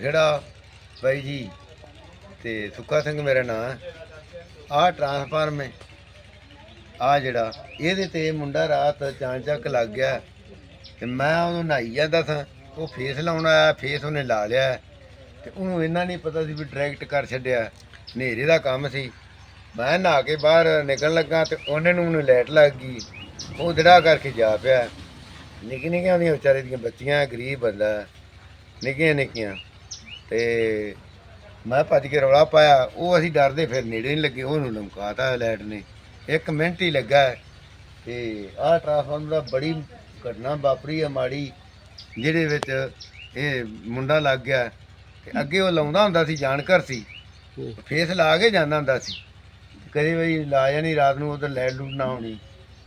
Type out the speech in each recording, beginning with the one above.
ਝੁਰਖੇੜਾ ਬਾਈ ਜੀ ਤੇ ਸੁੱਖਾ ਸਿੰਘ ਮੇਰਾ ਨਾਂ ਆਹ ਟਰਾਂਸਫਾਰਮ ਹੈ। ਆ ਜਿਹੜਾ, ਇਹਦੇ ਤੇ ਮੁੰਡਾ ਰਾਤ ਚਾਂਚੱਕ ਲੱਗ ਗਿਆ ਤੇ ਮੈਂ ਉਹਨੂੰ ਨਹਾਈ ਜਾਂਦਾ ਸਾਂ ਉਹ ਫੇਸ ਲਾਉਣ ਆਇਆ ਫੇਸ ਉਹਨੇ ਲਾ ਲਿਆ। ਤੇ ਉਹਨੂੰ ਇੰਨਾ ਨਹੀਂ ਪਤਾ ਸੀ ਵੀ ਡਾਇਰੈਕਟ ਕਰ ਛੱਡਿਆ, ਹਨੇਰੇ ਦਾ ਕੰਮ ਸੀ। ਮੈਂ ਨਹਾ ਕੇ ਬਾਹਰ ਨਿਕਲਣ ਲੱਗਾ ਤੇ ਉਹਨੇ ਨੂੰ ਮੈਨੂੰ ਲਾਈਟ ਲੱਗ ਗਈ। ਉਹ ਦੜਾ ਕਰਕੇ ਜਾ ਪਿਆ। ਨਿੱਕੀ ਨਿੱਕੀਆਂ ਉਹਦੀਆਂ ਵਿਚਾਰੇ ਦੀਆਂ ਬੱਚੀਆਂ, ਗਰੀਬ ਬੰਦਾ ਨਿੱਕੀਆਂ ਨਿੱਕੀਆਂ ਤੇ ਮੈਂ ਭੱਜ ਕੇ ਰੌਲਾ ਪਾਇਆ, ਉਹ ਅਸੀਂ ਡਰਦੇ ਫਿਰ ਨੇੜੇ ਨਹੀਂ ਲੱਗੇ, ਉਹਨੂੰ ਲਮਕਾਤਾ ਲਾਈਟ ਨੇ। ਇੱਕ ਮਿੰਟ ਹੀ ਲੱਗਾ ਤੇ ਆਹ ਟ੍ਰਾਂਸਫਾਰਮਰ ਦਾ ਬੜੀ ਘਟਨਾ ਵਾਪਰੀ ਹੈ ਮਾੜੀ, ਜਿਹਦੇ ਵਿੱਚ ਇਹ ਮੁੰਡਾ ਲੱਗ ਗਿਆ ਤੇ ਅੱਗੇ ਉਹ ਲਾਉਂਦਾ ਹੁੰਦਾ ਸੀ, ਜਾਣਕਾਰ ਸੀ। ਫੇਸ ਲਾ ਕੇ ਜਾਂਦਾ ਹੁੰਦਾ ਸੀ। ਕਦੇ ਵੀ ਲਾ ਜਾਣੀ ਰਾਤ ਨੂੰ ਉਧਰ ਲਾਈਟ ਲੂਟ ਨਾ ਹੋਣੀ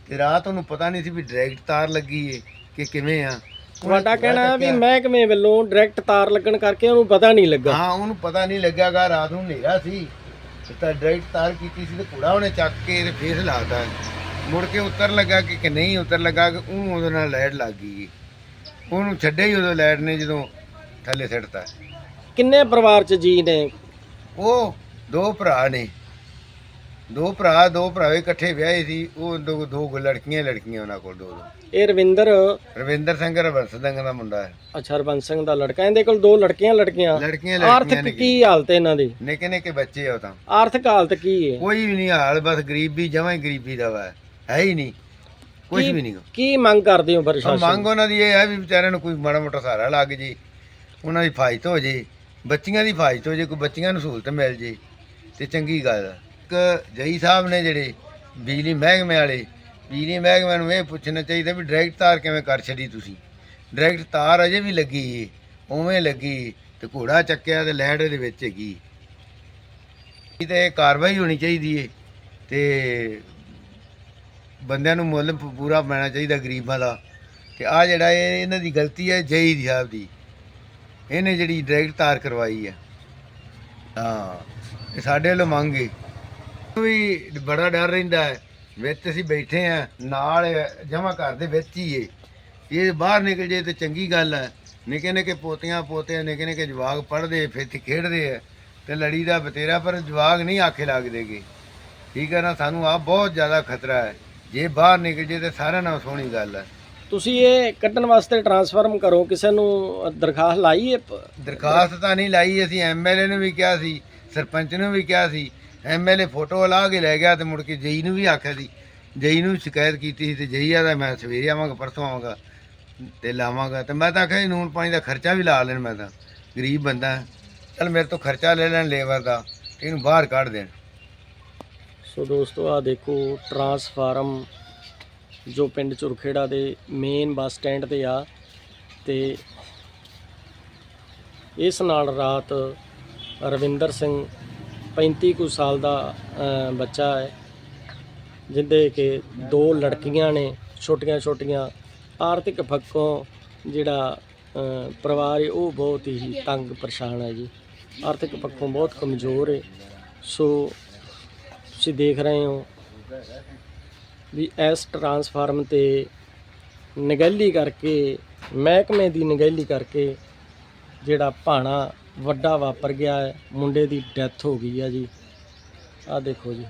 ਤੇ ਰਾਤ ਉਹਨੂੰ ਪਤਾ ਨਹੀਂ ਸੀ ਵੀ ਡਾਇਰੈਕਟ ਤਾਰ ਲੱਗੀ ਏ ਕਿ ਕਿਵੇਂ ਆ। ਤੁਹਾਡਾ ਕਹਿਣਾ ਹੈ ਵੀ। ਮਹਿਕਮੇ ਵੱਲੋਂ ਡਾਇਰੈਕਟ ਤਾਰ ਲੱਗਣ ਕਰਕੇ ਉਹਨੂੰ ਪਤਾ ਨਹੀਂ ਲੱਗਾ। ਹਾਂ ਉਹਨੂੰ ਪਤਾ ਨਹੀਂ ਲੱਗਿਆਗਾ ਰਾਤ ਨੂੰ ਹਨੇਰਾ ਸੀ। ਤੇ ਡਾਇਰੈਕਟ ਤਾਰ ਕੀਤੀ ਸੀ ਤੇ ਕੂੜਾ ਉਹਨੇ ਚੱਕ ਕੇ ਇਹਦੇ ਫੇਸ ਲਾਤਾ। ਮੁੜ ਕੇ ਉੱਤਰ ਲੱਗਾ ਕਿ ਕਿ ਨਹੀਂ ਉੱਤਰ ਲੱਗਾ ਕਿ ਉਹਨੂੰ ਉਹਦੇ ਨਾਲ ਲਾਈਟ ਲੱਗ ਗਈ ਉਹਨੂੰ ਛੱਡਿਆ ਹੀ ਉਦੋਂ ਲਾਈਟ ਨੇ ਜਦੋਂ ਥੱਲੇ ਸਿੱਟਤਾ। ਕਿੰਨੇ ਪਰਿਵਾਰ ਚ ਜੀ ਨੇ? ਉਹ ਦੋ ਭਰਾ ਨੇ। ਦੋ ਭਰਾ ਦੋ ਭਰਾਵੇ ਇਕੱਠੇ ਵਿਆਹੇ ਸੀ ਉਹ ਦੋ ਦੋ ਲੜਕੀਆਂ ਲੜਕੀਆਂ ਉਹਨਾਂ ਕੋਲ ਦੋ ਦੋ। ਇਹ ਰਵਿੰਦਰ? ਰਵਿੰਦਰ ਸਿੰਘ ਰਵੰਸ ਸਿੰਘ ਦਾ ਮੁੰਡਾ ਹੈ। ਅੱਛਾ ਹਰਬੰਸ ਸਿੰਘ ਦਾ ਲੜਕਾ ਇਹਦੇ ਕੋਲ ਦੋ ਲੜਕੀਆਂ ਲੜਕੀਆਂ। ਲੜਕੀਆਂ ਲੜਕੀਆਂ ਆਰਥਿਕ ਨੇ ਕੀ ਹਾਲਤ ਹੈ ਇਹਨਾਂ ਦੀ? ਨਿੱਕੇ ਨਿੱਕੇ ਬੱਚੇ ਆ ਉਹ ਤਾਂ। ਆਰਥਿਕ ਹਾਲਤ ਕੀ ਹੈ? ਕੋਈ ਵੀ ਨਹੀਂ ਹਾਲ ਬਸ ਗਰੀਬੀ ਜਮਾਂ ਹੀ ਗਰੀਬੀ ਦਾ ਵਾ। ਹੈ ਹੀ ਨਹੀਂ। ਕੁਝ ਵੀ ਨਹੀਂ। ਕੀ ਮੰਗ ਕਰਦੇ ਹੋ ਪ੍ਰਸ਼ਾਸਨ ਮੰਗ ਉਹਨਾਂ ਦੀ ਇਹ ਹੈ ਵੀ ਵਿਚਾਰਿਆਂ ਨੂੰ ਕੋਈ ਮਾੜਾ ਮੋਟਾ ਸਹਾਰਾ ਲੱਗ ਜੇ ਉਹਨਾਂ ਦੀ ਫਾਇਤ ਹੋ ਜੇ ਬੱਚੀਆਂ ਦੀ ਫਾਇਤ ਹੋ ਜੇ ਕੋਈ ਬੱਚੀਆਂ ਨੂੰ ਸਹੂਲਤ ਮਿਲ ਜੇ ਤੇ ਚੰਗੀ ਗੱਲ ਆ। ਇੱਕ ਜਈ ਸਾਹਿਬ ਨੇ ਜਿਹੜੇ ਬਿਜਲੀ ਮਹਿਕਮੇ ਵਾਲੇ, ਬਿਜਲੀ ਮਹਿਕਮੇ ਨੂੰ ਇਹ ਪੁੱਛਣਾ ਚਾਹੀਦਾ ਵੀ ਡਾਇਰੈਕਟ ਤਾਰ ਕਿਵੇਂ ਕਰ ਛੱਡੀ ਤੁਸੀਂ? ਡਾਇਰੈਕਟ ਤਾਰ ਅਜੇ ਵੀ ਲੱਗੀ ਏ, ਉਵੇਂ ਲੱਗੀ ਤੇ ਘੋੜਾ ਚੱਕਿਆ ਤੇ ਲੈਟ ਇਹਦੇ ਵਿੱਚ ਹੈਗੀ ਇਹ ਤੇ ਕਾਰਵਾਈ ਹੋਣੀ ਚਾਹੀਦੀ ਏ, ਤੇ ਬੰਦਿਆਂ ਨੂੰ ਮੁੱਲ ਪੂਰਾ ਪੈਣਾ ਚਾਹੀਦਾ ਗਰੀਬਾਂ ਦਾ। ਤੇ ਆ ਜਿਹੜਾ ਇਹ, ਇਹਨਾਂ ਦੀ ਗਲਤੀ ਹੈ ਜਈ ਦੀ ਸਾਹਿਬ ਦੀ। ਇਹਨੇ ਜਿਹੜੀ ਡਾਇਰੈਕਟ ਤਾਰ ਕਰਵਾਈ ਹੈ ਹਾਂ, ਇਹ ਸਾਡੇ ਵੱਲੋਂ ਮੰਗ ਏ। ਵੀ ਬੜਾ ਡਰ ਰਹਿੰਦਾ ਹੈ। ਵਿੱਚ ਅਸੀਂ ਬੈਠੇ ਆ ਨਾਲ ਜਮਾ ਘਰ ਦੇ ਵਿੱਚ ਹੀ ਏ ਇਹ ਬਾਹਰ ਨਿਕਲ ਜੇ ਤੇ ਚੰਗੀ ਗੱਲ ਹੈ। ਨਿੱਕੇ ਨਿੱਕੇ ਪੋਤੀਆਂ ਪੋਤੇ ਨਿੱਕੇ ਨਿੱਕੇ ਜਵਾਗ ਪੜਦੇ ਫਿਰ ਤੇ ਖੇਡਦੇ ਆ ਤੇ ਲੜੀ ਦਾ ਬਤੇਰਾ ਪਰ ਜਵਾਗ ਨਹੀਂ ਆਖੇ ਲੱਗਦੇਗੇ ਠੀਕ ਹੈ ਨਾ ਸਾਨੂੰ ਆ ਬਹੁਤ ਜ਼ਿਆਦਾ ਖਤਰਾ ਹੈ। ਜੇ ਬਾਹਰ ਨਿਕਲ ਜੇ ਤੇ ਸਾਰਿਆਂ ਨਾਲ ਸੋਹਣੀ ਗੱਲ ਹੈ। ਤੁਸੀਂ ਇਹ ਕੱਢਣ ਵਾਸਤੇ ਟਰਾਂਸਫਾਰਮ ਕਰੋ ਕਿਸੇ ਨੂੰ ਦਰਖਾਸਤ ਲਾਈ ਹੈ? ਦਰਖਾਸਤ ਤਾਂ ਨਹੀਂ ਲਾਈ ਅਸੀਂ ਐਮਐਲਏ ਨੂੰ ਵੀ ਕਿਹਾ ਸੀ ਸਰਪੰਚ ਨੂੰ ਵੀ ਕਿਹਾ ਸੀ। ਐਮਐਲਏ ਫੋਟੋ ਲਾ ਕੇ ਲੈ ਗਿਆ ਤੇ ਮੁੜ ਕੇ ਜਈ ਨੂੰ ਵੀ ਆਖਿਆ ਸੀ। ਜਈ ਨੂੰ ਸ਼ਿਕਾਇਤ ਕੀਤੀ ਸੀ ਤੇ ਜਈ ਆਦਾ ਮੈਂ ਸਵੇਰੇ ਆਵਾਂਗਾ, ਪਰਸੋਂ ਆਵਾਂਗਾ ਤੇ ਲਾਵਾਂਗਾ। ਤੇ ਮੈਂ ਤਾਂ ਆਖਿਆ ਨੂਨ ਪਾਣੀ ਦਾ ਖਰਚਾ ਵੀ ਲਾ ਲੈਣ ਮੈਂ ਤਾਂ। ਗਰੀਬ ਬੰਦਾ ਚਲ ਮੇਰੇ ਤੋਂ ਖਰਚਾ ਲੈ ਲੈਣ, ਲੇਬਰ ਦਾ। ਤੇ ਇਹਨੂੰ ਬਾਹਰ ਕੱਢ ਦੇਣ। ਸੋ ਦੋਸਤੋ ਆ ਦੇਖੋ ਟਰਾਂਸਫਾਰਮ ਜੋ ਪਿੰਡ ਚੁਰਖੇੜਾ ਦੇ ਮੇਨ ਬੱਸ ਸਟੈਂਡ ਤੇ ਆ ਤੇ ਇਸ ਨਾਲ ਰਾਤ ਰਵਿੰਦਰ ਸਿੰਘ 35 ਕੁ ਸਾਲ ਦਾ ਬੱਚਾ ਹੈ, ਜਿੰਦੇ ਕਿ ਦੋ ਲੜਕੀਆਂ ਨੇ, ਛੋਟੀਆਂ ਛੋਟੀਆਂ। ਆਰਥਿਕ ਪੱਖੋਂ ਜਿਹੜਾ ਪਰਿਵਾਰ ਹੈ, ਉਹ ਬਹੁਤ ਹੀ ਤੰਗ ਪਰੇਸ਼ਾਨ ਹੈ ਜੀ। ਆਰਥਿਕ ਪੱਖੋਂ ਬਹੁਤ ਕਮਜ਼ੋਰ ਹੈ। ਸੋ, ਤੁਸੀਂ ਦੇਖ ਰਹੇ ਹੋ ਵੀ ਇਸ ਟਰਾਂਸਫਾਰਮ ਤੇ ਨਿਗਹਿਲੀ ਕਰਕੇ, ਮਹਿਕਮੇ ਦੀ ਨਿਗਹਿਲੀ ਕਰਕੇ ਜਿਹੜਾ ਭਾਣਾ ਵੱਡਾ ਵਾਪਰ ਗਿਆ ਹੈ। ਮੁੰਡੇ ਦੀ ਡੈਥ ਹੋ ਗਈ ਹੈ ਜੀ। ਆਹ ਦੇਖੋ ਜੀ।